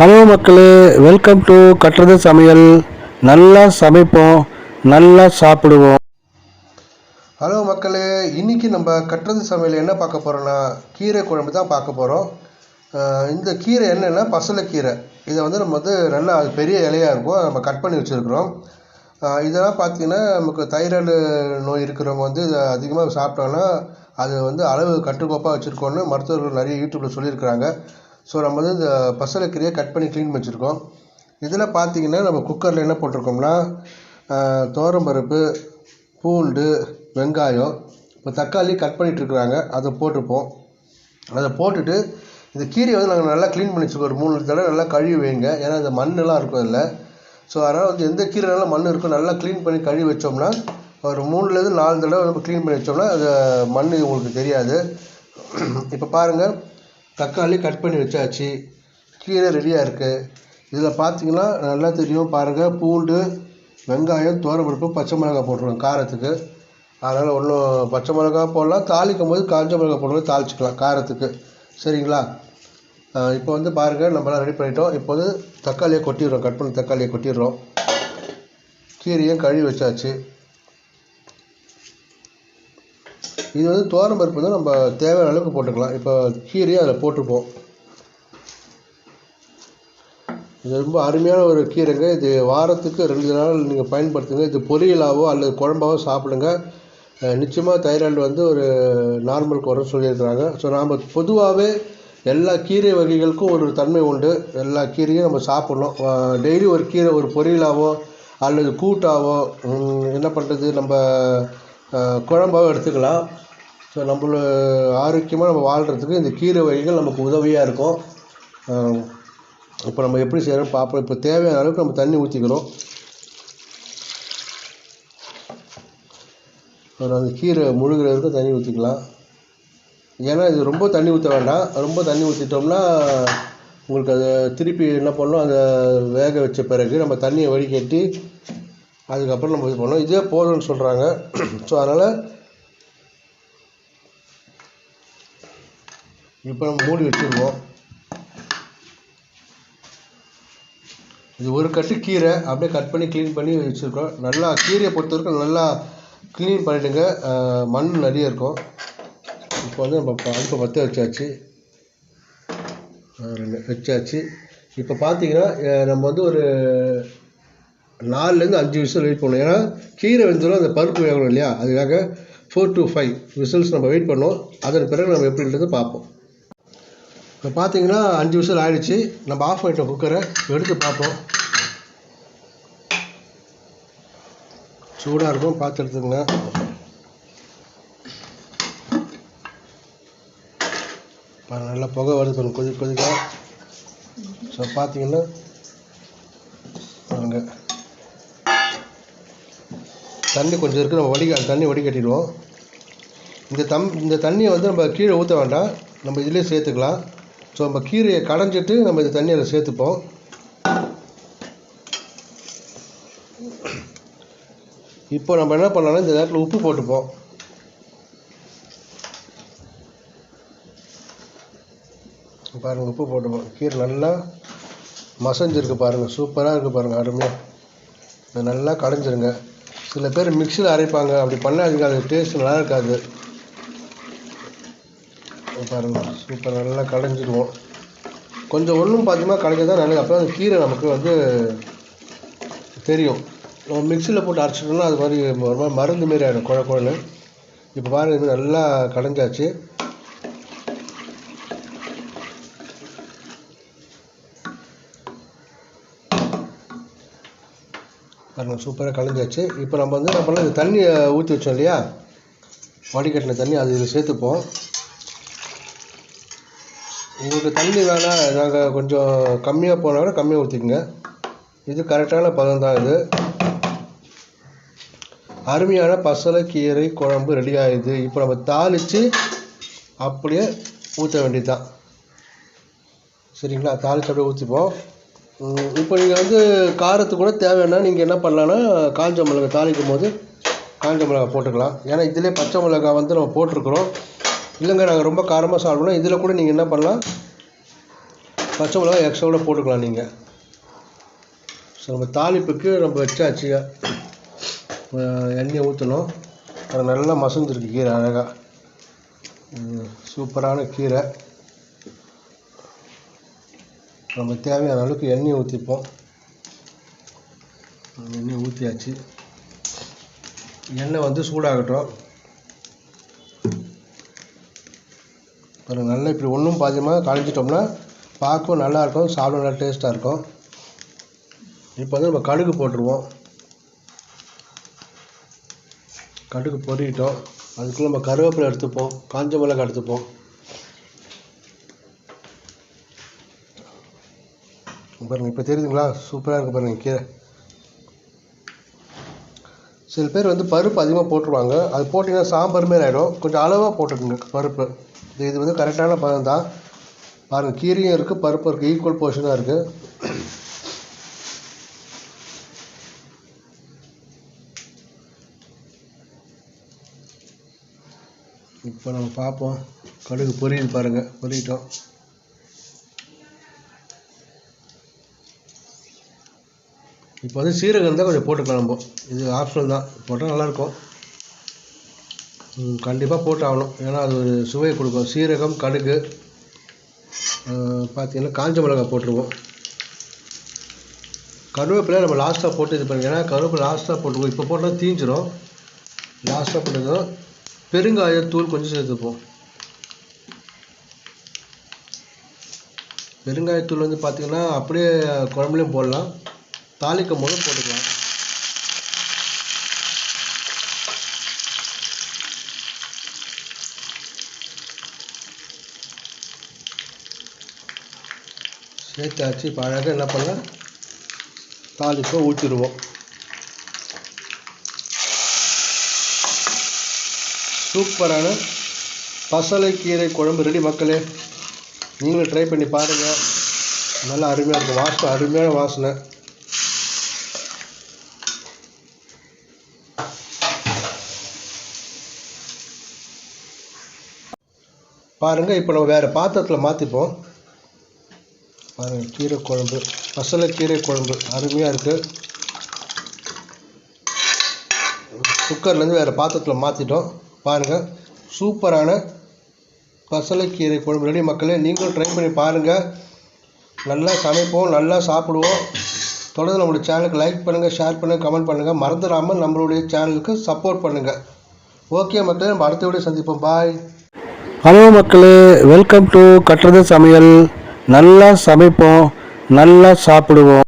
Hello மக்களே welcome to கட்டுறது சமையல். நல்லா சமைப்போம் நல்லா சாப்பிடுவோம். ஹலோ மக்களே இன்னைக்கு நம்ம கட்டுறது சமையல் என்ன பார்க்க போகிறோன்னா கீரை குழம்பு தான் பார்க்க போகிறோம் இந்த கீரை என்னென்னா பசலைக்கீரை இதை வந்து நம்ம வந்து நல்லா அது பெரிய இலையாக இருக்கும் நம்ம கட் பண்ணி வச்சுருக்குறோம். இதெல்லாம் பார்த்தீங்கன்னா நமக்கு தைராய்டு நோய் இருக்கிறவங்க வந்து இதை அதிகமாக சாப்பிட்டோன்னா அது வந்து அளவு கட்டுக்கோப்பாக வச்சுருக்கோன்னு மருத்துவர்கள் நிறைய யூடியூப்பில் சொல்லியிருக்கிறாங்க. ஸோ நம்ம வந்து இந்த பசலைக்கீரையை கட் பண்ணி க்ளீன் வச்சுருக்கோம். இதில் பார்த்தீங்கன்னா நம்ம குக்கரில் என்ன போட்டிருக்கோம்னா பருப்பு பூண்டு வெங்காயம் இப்போ தக்காளி கட் பண்ணிகிட்ருக்குறாங்க அதை போட்டிருப்போம். அதை போட்டுட்டு இந்த கீரையை வந்து நாங்கள் நல்லா க்ளீன் பண்ணி வச்சுருக்கோம். ஒரு மூணு தடவை நல்லா கழுவி வைங்க. ஏன்னா இந்த மண்ணெல்லாம் இருக்கும் அதில் ஸோ அதனால் வந்து எந்த கீரைனாலும் மண் இருக்கும் நல்லா க்ளீன் பண்ணி கழுவி வச்சோம்னா ஒரு மூணுலேருந்து நாலு தடவை நம்ம க்ளீன் பண்ணி வச்சோம்னா அது மண் உங்களுக்கு தெரியாது. இப்போ பாருங்கள் தக்காளி கட் பண்ணி வச்சாச்சு. கீரை ரெடியாக இருக்குது இதில் பார்த்தீங்கன்னா நல்லா தெரியும் பாருங்கள் பூண்டு வெங்காயம் துவரப்பருப்பு பச்சை மிளகாய் போட்டுருவோம் காரத்துக்கு. அதனால் ஒன்றும் பச்சை மிளகா போடலாம். தாளிக்கும் போது காஞ்ச மிளகா போட்டு தாளிச்சிக்கலாம் காரத்துக்கு. சரிங்களா? இப்போ வந்து பாருங்கள் நம்மளாம் ரெடி பண்ணிட்டோம். இப்போ வந்து தக்காளியை கொட்டிடுறோம். கட் பண்ணி தக்காளியை கொட்டிடுறோம். கீரையும் கழுவி வச்சாச்சு. இது வந்து துவரம் பருப்பு வந்து நம்ம தேவையான அளவுக்கு போட்டுக்கலாம். இப்போ கீரையை அதில் போட்டுப்போம். இது ரொம்ப அருமையான ஒரு கீரைங்க. இது வாரத்துக்கு ரெண்டு நாள் நீங்கள் பயன்படுத்துங்க. இது பொரியலாவோ அல்லது குழம்பாவோ சாப்பிடுங்க. நிச்சயமாக தைராய்டு வந்து ஒரு நார்மல் வரும்னு சொல்லியிருக்கிறாங்க. ஸோ நாம் பொதுவாகவே எல்லா கீரை வகைகளுக்கும் ஒரு தன்மை உண்டு. எல்லா கீரையும் நம்ம சாப்பிட்ணும். டெய்லி ஒரு கீரை ஒரு பொரியலாவோ அல்லது கூட்டாவோ என்ன பண்ணுறது நம்ம குழம்பாவும் எடுத்துக்கலாம். ஸோ நம்மள ஆரோக்கியமாக நம்ம வாழ்கிறதுக்கு இந்த கீரை வகைகள் நமக்கு உதவியாக இருக்கும். இப்போ நம்ம எப்படி செய்கிறோம் பார்ப்போம் இப்போ தேவையான அளவுக்கு நம்ம தண்ணி ஊற்றிக்கிறோம் ஒரு அந்த கீரை முழுகிறதுக்கு தண்ணி ஊற்றிக்கலாம் ஏன்னா இது ரொம்ப தண்ணி ஊற்ற வேண்டாம். ரொம்ப தண்ணி ஊற்றிட்டோம்னா உங்களுக்கு அதை திருப்பி என்ன பண்ணணும்? அதை வேக வச்ச பிறகு நம்ம தண்ணியை வடிகட்டி அதுக்கப்புறம் நம்ம இது பண்ணோம். இதே போதும்னு சொல்கிறாங்க ஸோ அதனால் இப்போ நம்ம மூடி வச்சுருவோம். இது ஒரு கட்டு கீரை அப்படியே கட் பண்ணி க்ளீன் பண்ணி வச்சுருக்கோம். நல்லா கீரையை பொறுத்த வரைக்கும் நல்லா க்ளீன் பண்ணிவிடுங்க மண் நிறைய இருக்கும். இப்போ வந்து நம்ம அடுப்பை பற்ற வச்சாச்சு. ரெண்டு வச்சாச்சு. இப்போ பார்த்தீங்கன்னா நம்ம வந்து ஒரு நாலுலேருந்து அஞ்சு விசில் வெயிட் பண்ணணும். ஏன்னா கீரை வெந்தாலும் அந்த பருப்பு வேகணும் இல்லையா? அதுக்காக ஃபோர் டு ஃபைவ் விசில்ஸ் நம்ம வெயிட் பண்ணோம். அதன் பிறகு நம்ம எப்படின்றது பார்ப்போம். இப்போ பார்த்தீங்கன்னா அஞ்சு விசில் ஆயிடுச்சு. நம்ம ஆஃப் பண்ணிட்டோம் குக்கரை எடுத்து பார்ப்போம். சூடாக இருக்கும். பார்த்து எடுத்துக்கங்க. நல்லா புகை வருது கொஞ்சம் கொதி கொதிக்க. ஸோ பார்த்தீங்கன்னா பாருங்கள் தண்ணி கொஞ்சம் இருக்குது நம்ம வடிக தண்ணி வடிகட்டிடுவோம். இந்த தம் இந்த தண்ணியை வந்து நம்ம கீழே ஊற்ற வேண்டாம். நம்ம இதிலே சேர்த்துக்கலாம். ஸோ நம்ம கீரையை கடைஞ்சிட்டு நம்ம இந்த தண்ணியை சேர்த்துப்போம். இப்போ நம்ம என்ன பண்ணலாம்னா இந்த நேரத்தில் உப்பு போட்டுப்போம். பாருங்கள் உப்பு போட்டுப்போம். கீரை நல்லா மசஞ்சிருக்கு பாருங்கள் சூப்பராக இருக்குது பாருங்கள் அருமையாக நல்லா கடைஞ்சிருங்க. சில பேர் மிக்சியில் அரைப்பாங்க. அப்படி பண்ணாதீங்க. அது டேஸ்ட் நல்லா இருக்காது. பாருங்கள் சூப்பர் நல்லா கடைஞ்சிடுவோம் கொஞ்சம் ஒன்றும் பார்த்தீங்கன்னா கடைஞ்சா தான் நல்லது. அப்போ அந்த கீரை நமக்கு வந்து தெரியும். நம்ம மிக்சியில் போட்டு அரைச்சிட்டோம்னா அது மாதிரி ஒரு மாதிரி மருந்து மாரி ஆகிடும் குழ குழன்னு. இப்போ பாருங்கள் இது நல்லா கடைஞ்சாச்சு. பாருங்கள் சூப்பராக கலைஞ்சாச்சு இப்போ நம்ம வந்து என்ன இந்த தண்ணியை ஊற்றி வச்சோம் இல்லையா? வடிகட்டின தண்ணி அது இதில் சேர்த்துப்போம். உங்களுக்கு தண்ணி வேணால் நாங்கள் கொஞ்சம் கம்மியாக போனால் கம்மியாக ஊற்றிக்கோங்க இது கரெக்டான பதம் தான் இது. அருமையான பசலை கீரை குழம்பு ரெடி ஆகிடுது இப்போ நம்ம தாளித்து அப்படியே ஊற்ற வேண்டியது தான் சரிங்களா? தாளித்து அப்படியே ஊற்றிப்போம் இப்போ நீங்கள் வந்து காரத்துக்கு கூட தேவைன்னா நீங்கள் என்ன பண்ணலான்னா காஞ்ச மிளகா தாளிக்கும் போது காஞ்ச மிளகா போட்டுக்கலாம். ஏன்னா இதிலே பச்சை மிளகா வந்து நம்ம போட்டிருக்குறோம். இல்லைங்க நாங்கள் ரொம்ப காரமாக சாப்பிடணும் இதில் கூட நீங்கள் என்ன பண்ணலாம்? பச்சை மிளகா எக்ஸ்ட்ரா கூட போட்டுக்கலாம் நீங்கள் ஸோ நம்ம தாளிப்புக்கு நம்ம வச்சாச்சு. எண்ணெயை ஊற்றணும் அது நல்லா மசந்துருக்கு கீரை அழகாக சூப்பரான கீரை. நம்ம தேவையான அளவுக்கு எண்ணெய் ஊற்றிப்போம் எண்ணெய் ஊற்றியாச்சு எண்ணெய் வந்து சூடாகட்டும். அப்புறம் நல்லா இப்படி ஒன்றும் பாதியமாக களைஞ்சிட்டோம்னா பார்க்கவும் நல்லா இருக்கும் சாப்பிட நல்லா டேஸ்ட்டாக இருக்கும். இப்போ வந்து நம்ம கடுகு போட்டுருவோம். கடுகு பொறிக்கிட்டோம் அதுக்குள்ளே நம்ம கருவேப்பிலை எடுத்துப்போம் காஞ்ச மிளகா எடுத்துப்போம். பாருங்க இப்போ தெரியுதுங்களா? சூப்பராக இருக்கு பாருங்கள் கீரை சில பேர் வந்து பருப்பு அதிகமாக போட்டுருவாங்க. அது போட்டிங்கன்னா சாம்பார் மாரி ஆகிடும் கொஞ்சம் அளவாக போட்டுக்கோங்க பருப்பு. இது இது வந்து கரெக்டான பதம் தான். பாருங்கள் கீரையும் இருக்குது பருப்பு இருக்குது ஈக்குவல் போர்ஷனாக இருக்குது இப்போ நம்ம பார்ப்போம். கடுகு பொரியுது பாருங்கள் பொரியிட்டோம் இப்போ வந்து சீரகம் இருந்தால் கொஞ்சம் போட்டுக்கலாம் நம்ம. இது ஆப்ஷனல் தான். போட்டால் நல்லாயிருக்கும். கண்டிப்பாக போட்டு ஆகணும் ஏன்னா அது ஒரு சுவையை கொடுக்கும். சீரகம் கடுகு பார்த்திங்கன்னா காஞ்ச மிளகாய் போட்டுருவோம். கருவேப்பிலை நம்ம லாஸ்ட்டாக போட்டு இது பண்ணுங்க ஏன்னா கருவேப்பிலை லாஸ்ட்டாக போட்டுருவோம். இப்போ போட்டால் தீஞ்சிரும். லாஸ்ட்டாக போட்டதும் பெருங்காயத்தூள் கொஞ்சம் சேர்த்துப்போம். பெருங்காயத்தூள் வந்து பார்த்திங்கன்னா அப்படியே குழம்புலையும் போடலாம். தாளிக்கும் போது போட்டுக்கலாம். சேர்த்தாச்சு. இப்போ அழகாக என்ன பண்ணலாம் தாளிப்பை ஊற்றிடுவோம் சூப்பரான பசலைக்கீரை குழம்பு ரெடி மக்களே. நீங்களும் ட்ரை பண்ணி பாருங்கள் நல்லா அருமையாக இருக்கும் வாசனை அருமையான வாசனை. பாருங்கள் இப்போ நம்ம வேறு பாத்திரத்தில் மாற்றிப்போம் பாருங்கள் கீரை குழம்பு பசலைக்கீரை குழம்பு அருமையாக இருக்குது குக்கர்லேருந்து வேறு பாத்திரத்தில் மாற்றிட்டோம் பாருங்கள் சூப்பரான பசலைக்கீரை குழம்பு ரெடி மக்களே நீங்களும் ட்ரை பண்ணி பாருங்கள் நல்லா சமைப்போம் நல்லா சாப்பிடுவோம். தொடர்ந்து நம்மளுடைய சேனலுக்கு லைக் பண்ணுங்கள் ஷேர் பண்ணுங்கள் கமெண்ட் பண்ணுங்கள் மறந்துடாமல் நம்மளுடைய சேனலுக்கு சப்போர்ட் பண்ணுங்கள் ஓகே மக்களே நம்ம அடுத்த வீடியோ சந்திப்போம். பாய் ஹலோ மக்களே வெல்கம் டு கட்டுறது சமையல். நல்லா சமைப்போம் நல்லா சாப்பிடுவோம்.